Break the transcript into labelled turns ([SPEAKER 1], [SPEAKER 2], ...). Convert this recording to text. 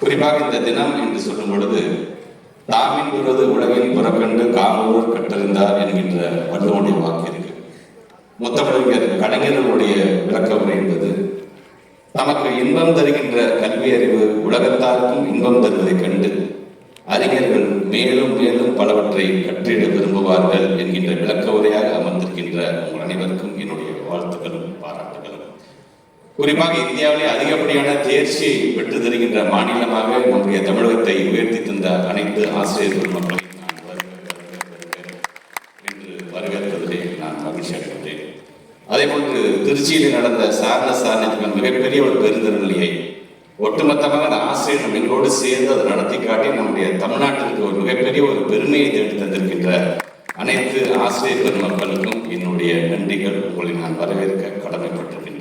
[SPEAKER 1] குறிப்பாக இந்த தினம் என்று சொல்லும் பொழுது தாமின்புறது உலகின் புறக்கண்டு காமூர் கற்றிருந்தார் என்கின்ற வள்ளுவனுடைய வாக்கு இருக்கு. முத்தமிழறிஞர் கலைஞர்களுடைய விளக்க உரை என்பது நமக்கு இன்பம் தருகின்ற கல்வி அறிவு உலகத்தாருக்கும் இன்பம் தருவதைக் கண்டு அறிஞர்கள் மேலும் மேலும் பலவற்றை கற்றிட விரும்புவார்கள் குறிப்பாக இந்தியாவிலே அதிகப்படியான தேர்ச்சியை பெற்று தருகின்ற மாநிலமாக நம்முடைய தமிழகத்தை உயர்த்தி தந்த அனைத்து ஆசிரியர் மக்களும் நான் என்று வரவேற்பதிலே நான் மகிழ்ச்சி அடைகின்றேன். அதே போன்று திருச்சியில் நடந்த சாரண சாரணைக்கு மிகப்பெரிய ஒரு பெருந்திரநிலையை ஒட்டுமொத்தமாக அந்த ஆசிரியர் நம்ம எங்களோடு சேர்ந்து அதை நடத்தி காட்டி நம்முடைய தமிழ்நாட்டிற்கு ஒரு மிகப்பெரிய ஒரு பெருமையை தேடி தந்திருக்கின்ற அனைத்து ஆசிரியர் பெருமக்களுக்கும் என்னுடைய நன்றிகள். உங்களை நான் வரவேற்க கடமைப்பட்டிருக்கிறேன்